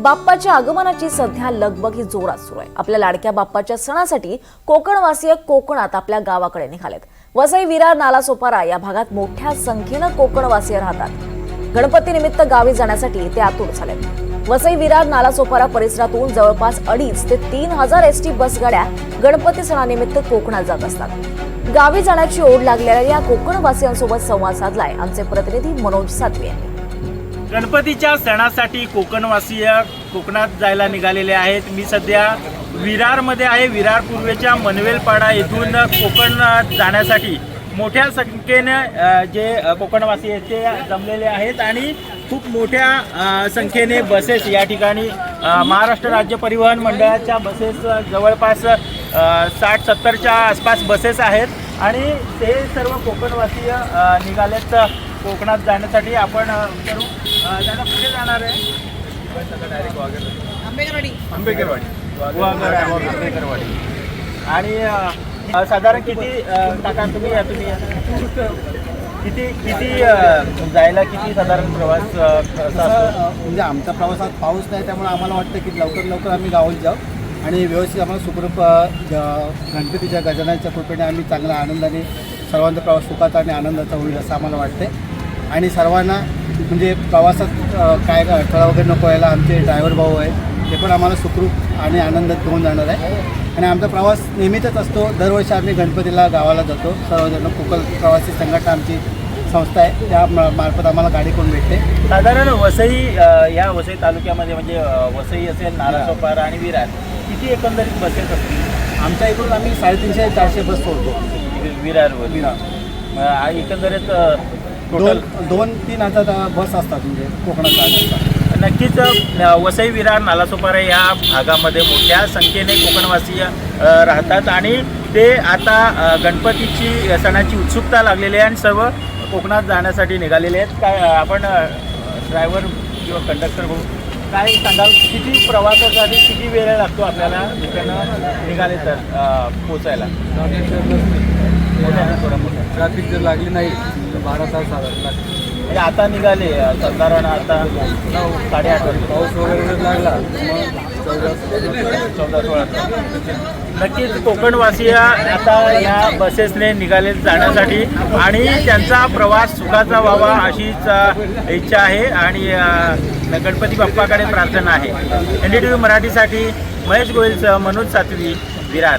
बाप्पाच्या आगमनाची सध्या लगबग ही जोरात सुरू आहे. आपल्या लाडक्या बाप्पाच्या सणासाठी कोकणवासीय कोकणात आपल्या गावाकडे निघालेत. वसई विरार नालासोपारा या भागात मोठ्या संख्येनं कोकणवासीय राहतात. गणपती निमित्त गावी जाण्यासाठी ते आतुर झालेत. वसई विरार नालासोपारा परिसरातून जवळपास अडीच ते तीन हजार एस टी बसगाड्या गणपती सणानिमित्त कोकणात जात असतात. गावी जाण्याची ओढ लागलेल्या या कोकणवासियांसोबत संवाद साधलाय आमचे प्रतिनिधी मनोज सातवी यांनी. गणपतीच्या सणासाठी कोकणवासीय कोकणात जायला निघालेले आहेत. मी सध्या विरारमध्ये आहे. विरार पूर्वेच्या मनवेलपाडा येथून कोकण जाण्यासाठी मोठ्या संख्येने जे कोकणवासी आहेत ते जमलेले आहेत आणि खूप मोठ्या संख्येने बसेस या ठिकाणी महाराष्ट्र राज्य परिवहन मंडळाच्या बसेस जवळपास साठ सत्तरच्या आसपास बसेस आहेत आणि ते सर्व कोकणवासीय निघालेत कोकणात जाण्यासाठी. आपण करू दादा कुठे जाणार आहे? आंबेकरवाडी. वाघर. आहे, आंबेकरवाडी. आणि अ, साधारण किती अ, काका तुम्ही या तुम्ही या. किती किती अ, जायला किती साधारण प्रवास अ, असा असतो? असं म्हणजे आमचा प्रवासात पाऊस नाही त्यामुळे आम्हाला वाटतं की लवकर लवकर आम्ही गावात जाऊ. आणि व्यवस्थित आम्हाला सुखरूप अ, ग- गणपतीच्या गजानाच्या कृपेने आम्ही चांगल्या आनंदाने सर्वांचा प्रवास सुखाचा आणि आनंदाचा होईल असं आम्हाला वाटते आणि सर्वांना म्हणजे प्रवासात काय अडथळा वगैरे नको व्हायला आमचे ड्रायव्हर भाऊ आहेत ते पण आम्हाला सुखरूप आणि आनंदात घेऊन जाणार आहे. आणि आमचा प्रवास नेहमीचाच असतो. दरवर्षी आम्ही गणपतीला गावाला जातो. सर्वजण कोकण प्रवासी संघटना आमची संस्था आहे. त्या मार्फत आम्हाला गाडी करून भेटते? साधारण वसई या वसई तालुक्यामध्ये म्हणजे वसई असेल नारायणपारा आणि विरार किती एकंदरीत बसेस असतील? आमच्या इकडून आम्ही साडेतीनशे चारशे बस सोडतो. विरारवर विरार. एकंदरीत दोन दोन तीन हजार बस असतात म्हणजे कोकणात जाण्याचा नक्कीच वसई विरार नालासोपारा या भागामध्ये मोठ्या संख्येने कोकणवासीय राहतात आणि ते आता गणपतीची सणाची उत्सुकता लागलेली आहे आणि सर्व कोकणात जाण्यासाठी निघालेले आहेत. काय आपण ड्रायव्हर किंवा कंडक्टर भाऊ काय सांगाल? किती प्रवासासाठी किती वेळ लागतो आपल्याला इकडनं निघाले तर पोचायला? मोठ्यानं थोडं मोठं ट्रॅफिक जर लागली नाही बारा तास साधारण लागते म्हणजे आता निघाले साधारण आता साडेआठ वाजता. पाऊस वगैरे जर लागला चौदा सोळा नक्कीच कोकणवासीय आता या बसेसने निघाले जाण्यासाठी आणि त्यांचा प्रवास सुखाचा व्हावा अशीच इच्छा आहे आणि गणपती बाप्पाकडे प्रार्थना आहे. एन डी टी व्ही मराठीसाठी महेश गोयलसह मनोज सातवी विरार.